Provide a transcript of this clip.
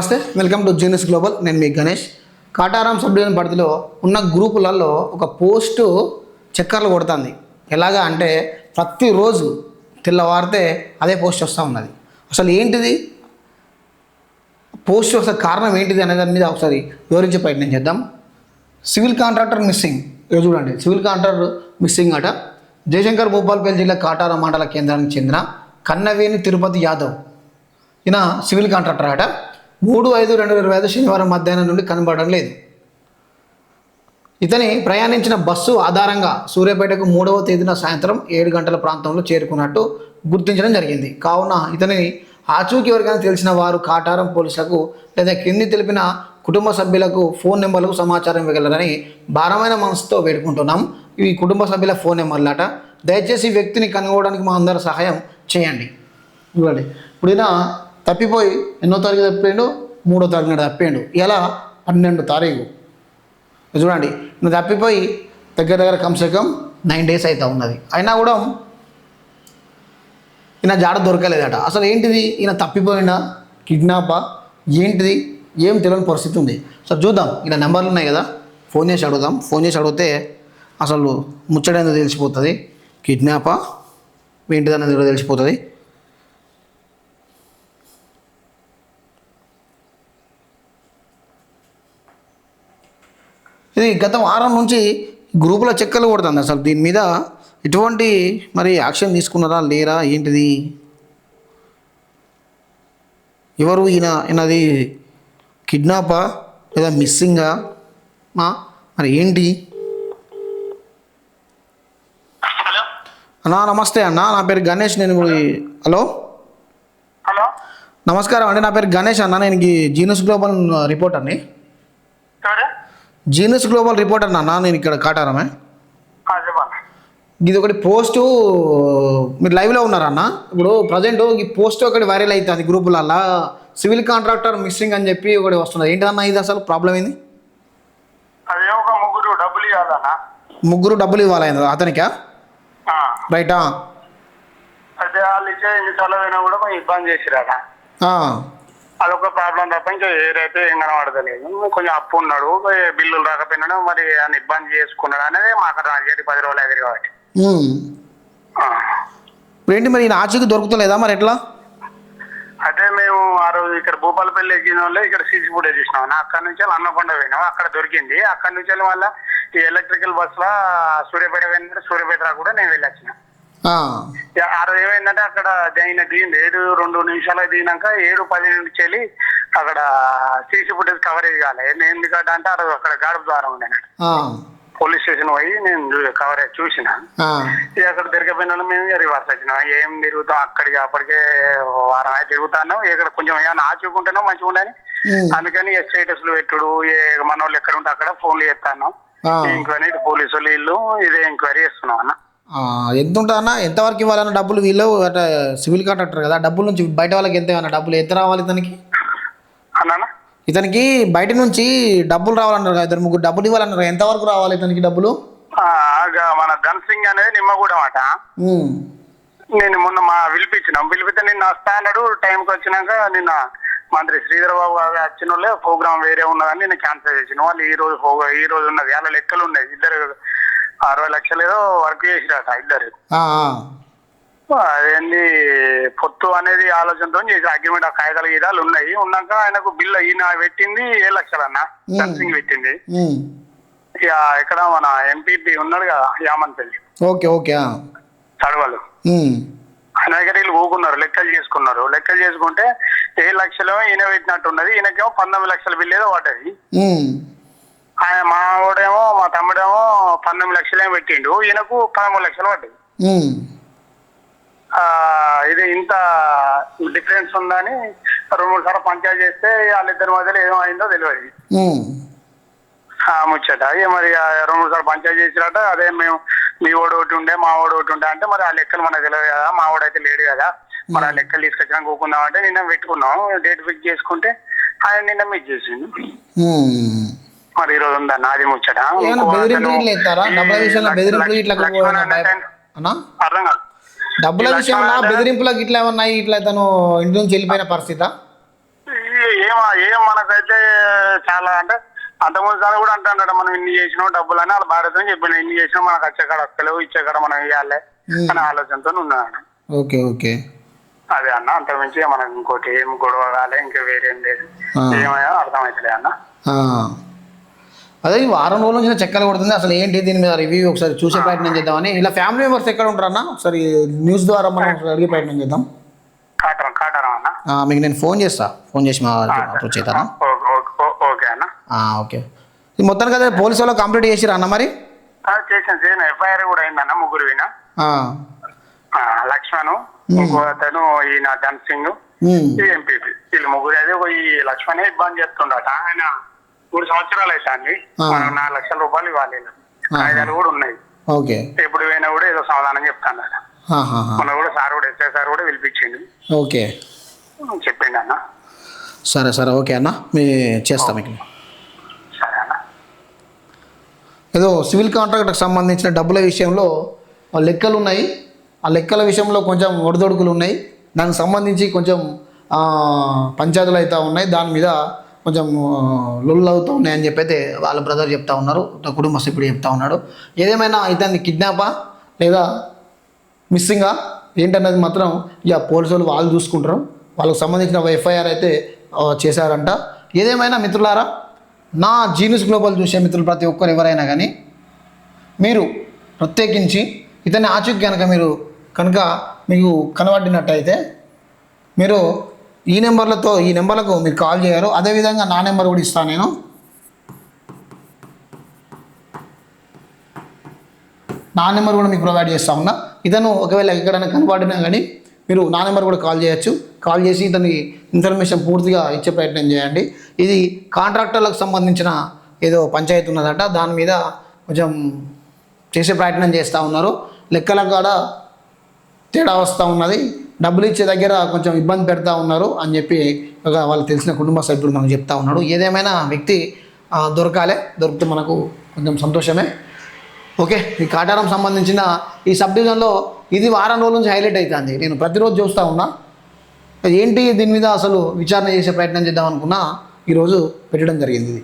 నమస్తే welcome to genius global నేను మీ గణేష్. కాటారం సబ్ డివిజన్ పరిధిలో ఉన్న గ్రూపులలో ఒక పోస్టు చక్కర్లు కొడుతుంది. ఎలాగా అంటే ప్రతిరోజు తెల్లవారితే అదే పోస్ట్ వస్తూ ఉన్నది. అసలు ఏంటిది? పోస్ట్ వస్తే కారణం ఏంటిది అనే దాని మీద ఒకసారి వివరించే ప్రయత్నం చేద్దాం. Civil contractor missing. ఇది చూడండి సివిల్ కాంట్రాక్టర్ మిస్సింగ్ అట. జయశంకర్ భూపాల్పల్లి జిల్లా కాటారం మండల కేంద్రానికి చెందిన కన్నవేణి తిరుపతి యాదవ్. ఈయన సివిల్ కాంట్రాక్టర్ అట. మూడు ఐదు రెండు వేల ఇరవై ఐదు శనివారం మధ్యాహ్నం నుండి కనబడడం లేదు. ఇతని ప్రయాణించిన బస్సు ఆధారంగా సూర్యాపేటకు మూడవ తేదీన సాయంత్రం ఏడు గంటల ప్రాంతంలో చేరుకున్నట్టు గుర్తించడం జరిగింది. కావున ఇతని ఆచూకీ ఎవరికైనా తెలిసిన వారు కాటారం పోలీసులకు లేదా కింది తెలిపిన కుటుంబ సభ్యులకు ఫోన్ నెంబర్లకు సమాచారం ఇవ్వగలరని భారమైన మనసుతో వేడుకుంటున్నాం. ఇవి కుటుంబ సభ్యుల ఫోన్ నెంబర్లట దయచేసి వ్యక్తిని కనుగొనడానికి మా అందరి సహాయం చేయండి. ఇవ్వండి. ఇప్పుడు తప్పిపోయి ఎన్నో తారీఖు తప్పిండు మూడో తారీఖు నాడు తప్పిండు ఇలా పన్నెండు తారీఖు. చూడండి నువ్వు తప్పిపోయి దగ్గర దగ్గర కమ్సే కమ్ నైన్ డేస్ అయితే ఉన్నది. అయినా కూడా ఈయన జాడ దొరకలేదట. అసలు ఏంటిది? ఈయన తప్పిపోయినా కిడ్నాపా? ఏంటిది? ఏం తెలియని పరిస్థితి ఉంది. సో చూద్దాం. ఈయన నెంబర్లు ఉన్నాయి కదా? ఫోన్ చేసి అడుగుదాం. ఫోన్ చేసి అడిగితే అసలు ముచ్చడేందో తెలిసిపోతుంది. కిడ్నాపా? ఏంటిదన్నది కూడా తెలిసిపోతుంది. గత వారం నుంచి గ్రూపుల చెక్కలు కొడుతుంది అసలు దీని మీద ఎటువంటి మరి యాక్షన్ తీసుకున్నారా లేరా ఏంటిది? ఎవరు ఈయన ఈయనది కిడ్నాపా లేదా మిస్సింగా? మరి ఏంటి? అన్నా నమస్తే అన్న నా పేరు గణేష్ నేను హలో? హలో? నమస్కారం అండి నా పేరు గణేష్ అన్న నేను జీనస్ గ్లోబల్ రిపోర్టర్ని. ఎవరు? జీనస్ గ్లోబల్ రిపోర్టర్ అన్న నేను ఇక్కడ కాటారమే. ఇది ఒకటి పోస్టు మీరు లైవ్లో ఉన్నారన్న ఇప్పుడు ప్రజెంట్ ఈ పోస్ట్ ఒకటి వైరల్ అవుతుంది గ్రూపులల్లా. సివిల్ కాంట్రాక్టర్ మిస్సింగ్ అని చెప్పి ఒకటి వస్తున్నది ఏంటన్నా ఇది అసలు ప్రాబ్లం ఏంది? అదే ఒక ముగ్గురు డబ్బులు ఇవ్వాలన్నా ముగ్గురు డబ్బులు ఇవ్వాలి అతనికా రైటా? అయితే వాళ్ళు ఇచ్చే ఎన్నిసార్లు కూడా ఇబ్బంది అదొక ప్రాబ్లం తప్ప ఇంకా ఏదైతే ఏం కనబడతలేదు. కొంచెం అప్పు ఉన్నాడు బిల్లులు రాకపోయినాడు మరి ఆయన ఇబ్బంది చేసుకున్నాడు అనేది మాకు రాజేటి పది రోజులు ఎదురు కాబట్టి. ఏంటి మరి ఆచూకీ దొరుకుతలేదా మరి ఎట్లా? అయితే మేము ఆ రోజు ఇక్కడ భూపాలపల్లి ఎక్కిన వాళ్ళు ఇక్కడ సీసీ ఫుటేజ్ చూసినాం. నా అక్కడ నుంచి అన్నకొండ పోయినాం. అక్కడ దొరికింది. అక్కడ నుంచి వెళ్ళి మళ్ళీ ఈ ఎలక్ట్రికల్ బస్లో సూర్యాపేట వెళ్ళినట్టు సూర్యాపేట కూడా నేను వెళ్ళొచ్చిన. ఆ, రోజు ఏమైందంటే అక్కడ దిగిన దిగింది ఏడు రెండు నిమిషాలు దిగినాక ఏడు పది నుంచి వెళ్ళి అక్కడ సీసీ ఫుటేజ్ కవరేజ్ కాలే ఏంది- ఎందుకంటే అంటే ఆ రోజు అక్కడ గాడుపు ద్వారం ఉండే పోలీస్ స్టేషన్ పోయి నేను కవరేజ్ చూసిన. ఇక అక్కడ తిరగపోయిన వాళ్ళు మేము రివర్స్ వచ్చినాం. ఏం తిరుగుతాం? అక్కడికి అప్పటికే వారం అయితే తిరుగుతాను. ఇక్కడ కొంచెం ఏమైనా ఆచుకుంటానో మంచిగా ఉండని. అందుకని స్టేటస్లు పెట్టుడు. ఏ మన వాళ్ళు ఎక్కడ ఉంటే అక్కడ ఫోన్లు చేస్తాను. ఎంక్వైరీ ఇటు పోలీసు వాళ్ళు ఇదే ఎంక్వైరీ చేస్తున్నాం అన్న. ఎంత ఉంటుందన్న ఎంతవరకు ఇవ్వాలన్న డబ్బులు? వీళ్ళు అట సివిల్ కాంట్రాక్టర్ కదా డబ్బుల నుంచి బయట వాళ్ళకి ఎంత ఏమన్నా డబ్బులు ఎంత రావాలి ఇతనికి? ఇతనికి బయట నుంచి డబ్బులు రావాలన్నారు కదా ఇద్దరు ముగ్గురు డబ్బులు ఇవ్వాలన్నారు. ఎంతవరకు రావాలి ఇతనికి డబ్బులు? మన ధన్ సింగ్ అనేది నిమ్మగూడెం అట నేను మొన్న మా పిలిపించినాం. పిలిపితే నిన్న వస్తా అన్నాడు. టైంకి వచ్చినాక నిన్న మంత్రి శ్రీధర్ బాబు గారు వచ్చిన వాళ్ళే ప్రోగ్రామ్ వేరే ఉన్నదని నేను క్యాన్సిల్ చేసిన. వాళ్ళు ఈ రోజు ఈ రోజు ఉన్నది. వాళ్ళ లెక్కలు ఉన్నాయి. ఇద్దరు అరవై లక్షలు ఏదో వర్క్ చేసిరట ఇద్దరు. అదేంది పొత్తు అనేది ఆలోచనతో చేసి అగ్రిమెంట్ ఆ కాగితాలు గీతాలు ఉన్నాయి. ఉన్నాక ఆయనకు బిల్ ఈయన పెట్టింది ఏ లక్షలు అన్న ధన్ సింగ్ పెట్టింది ఇక ఇక్కడ మన ఎంపీపీ ఉన్నాడు కదా యామన్పల్లి ఓకే ఓకే ఆ, చడవలు ఆయన దగ్గర వీళ్ళు ఊకున్నారు లెక్కలు చేసుకున్నారు. లెక్కలు చేసుకుంటే ఏ లక్షలు ఈయన పెట్టినట్టు ఉన్నది ఈయనకేమో పంతొమ్మిది లక్షల బిల్లు ఏదో పడ్డది. ఉమ్, ఆయన మా వాడేమో మా తమ్ముడేమో పంతొమ్మిది లక్షలేమో పెట్టిండు. ఈయనకు పదమూడు లక్షలు ఆ, ఇది ఇంత డిఫరెన్స్ ఉందని రెండు మూడు సార్లు పంచాయతీ చేస్తే వాళ్ళిద్దరి మధ్యలో ఏమో అయిందో తెలియదు ముచ్చట. మరి రెండు మూడు సార్లు పంచాయతీ చేసినట్ట అదే మేము మీ ఓడి ఒకటి ఉండే మా ఓడి ఒకటి ఉండే అంటే మరి ఆ లెక్కలు మనకు తెలియదు కదా. మా ఓడి అయితే లేడు కదా. మరి ఆ లెక్కలు తీసుకొచ్చినా కూకుందాం అంటే నిన్న పెట్టుకున్నాం. డేట్ ఫిక్స్ చేసుకుంటే ఆయన నిన్న మిస్ చేసిండు. మరి ఈ రోజు ఉందా నాది ముచ్చట? డబ్బుల విషయంలో బెదిరింపులకు ఇట్లా ఏమన్నా ఇట్లా తను ఇంటి నుంచి వెళ్ళిపోయిన పరిస్థితి? ఏం ఏం మనకైతే చాలా అంటే అంతకుముందు సార్ కూడా అంటాడు మనం ఇన్ని చేసినాం డబ్బులు అని వాళ్ళ భార్యతో చెప్పిన ఇన్ని చేసినాం మనకు వచ్చే కాడ వస్తలేవు ఇచ్చే కాడ మనం ఇవ్వాలి. అనే ఆలోచనతో ఉన్నాడు. Okay okay. అదే అన్న అంతకుమించి మనకు ఇంకోటి ఏం గొడవ కాలే ఇంకా వేరేం లేదు. ఏమయ్యా అర్థమవుతలే అన్న. అదే వారం రోజుల నుంచి చెక్కలు కొడుతుంది. అసలు ఏంటి దీని మీద రివ్యూ ఒకసారి చూసే ప్రయత్నం చేద్దామని. ఇలా ఫ్యామిలీ మెంబర్స్ ఎక్కడ ఉంటారన్న? ఒకసారి న్యూస్ ద్వారా మనం అడిగే ప్రయత్నం చేద్దాం. కాటరం కాటరం అన్న? ఆ, మీకు నేను ఫోన్ చేస్తా. ఫోన్ చేసి మా అప్రోచ్ అవుతారా ఓకే మొత్తానికి అదే పోలీసు వాళ్ళు కంప్లీట్ చేసిరా అన్న మరి? చేసాను ఎఫ్ఐఆర్ కూడా అయిందన్న ముగ్గురు విన ఆ. లక్ష్మణ్ ఇంకో అతను ఈయన ధన్ సింగ్. ఎంపీపీ వీళ్ళు ముగ్గురు అదే ఈ లక్ష్మణే ఇబ్బంది చేస్తుండట. ఆయన మూడు సంవత్సరాలు ఆ. మనం నాలుగు లక్షల రూపాయలు ఇవ్వాలి. కాగితాలు కూడా ఉన్నాయి. ఓకే. ఎప్పుడు పోయినా కూడా ఏదో సమాధానం చెప్తాను. మొన్న కూడా సార్ కూడా ఎస్ఐ సార్ కూడా పిలిపించిండు. ఓకే. చెప్పిండు అన్న. సరే సరే. ఓకే అన్న. మీ చేస్తా మీకు. సరే అన్న. ఏదో సివిల్ కాంట్రాక్ట్కి సంబంధించిన డబ్బుల విషయంలో లెక్కలు ఉన్నాయి. ఆ లెక్కల విషయంలో కొంచెం ఒడిదొడుకులు ఉన్నాయి. దానికి సంబంధించి కొంచెం పంచాయతీలు అయితే ఉన్నాయి. దాని మీద కొంచెం ఆ, లొల్లు అవుతూ ఉన్నాయని చెప్పి అయితే వాళ్ళ బ్రదర్ చెప్తా ఉన్నారు. నా కుటుంబ సభ్యుడు చెప్తా ఉన్నాడు. ఏదేమైనా ఇతన్ని కిడ్నాపా లేదా మిస్సింగా ఏంటన్నది మాత్రం ఇక పోలీసు వాళ్ళు వాళ్ళు చూసుకుంటారు. వాళ్ళకి సంబంధించిన ఎఫ్ఐఆర్ అయితే చేశారంట. ఏదేమైనా మిత్రులారా నా జీనియస్ గ్లోబల్ చూసే మిత్రులు ప్రతి ఒక్కరు ఎవరైనా కానీ మీరు ప్రత్యేకించి ఇతని ఆచూకీ కనుక మీరు కనుక మీకు కనబడినట్టయితే మీరు ఈ నెంబర్లతో ఈ నెంబర్లకు మీరు కాల్ చేయరు అదేవిధంగా నా నెంబర్ కూడా ఇస్తాను నేను. నా నెంబర్ కూడా మీకు ప్రొవైడ్ చేస్తా ఉన్నా. ఇతను ఒకవేళ ఎక్కడైనా కనబడినా కానీ మీరు నా నెంబర్ కూడా కాల్ చేయొచ్చు. కాల్ చేసి ఇతని ఇన్ఫర్మేషన్ పూర్తిగా ఇచ్చే ప్రయత్నం చేయండి. ఇది కాంట్రాక్టర్లకు సంబంధించిన ఏదో పంచాయతీ ఉన్నదట. దాని మీద కొంచెం చేసే ప్రయత్నం చేస్తూ ఉన్నారు. లెక్కల కాడ తేడా వస్తూ ఉన్నది. డబ్బులు ఇచ్చే దగ్గర కొంచెం ఇబ్బంది పెడతా ఉన్నారు అని చెప్పి ఒక వాళ్ళు తెలిసిన కుటుంబ సభ్యుడు మనకు చెప్తా ఉన్నాడు. ఏదేమైనా వ్యక్తి దొరకాలే దొరికితే మనకు కొంచెం సంతోషమే. ఓకే ఈ కాటారం సంబంధించిన ఈ సబ్ డివిజన్లో ఇది వారం రోజుల నుంచి హైలైట్ అవుతుంది నేను ప్రతిరోజు చూస్తూ ఉన్నా. ఏంటి దీని మీద అసలు విచారణ చేసే ప్రయత్నం చేద్దాం అనుకున్నా ఈరోజు పెట్టడం జరిగింది ఇది.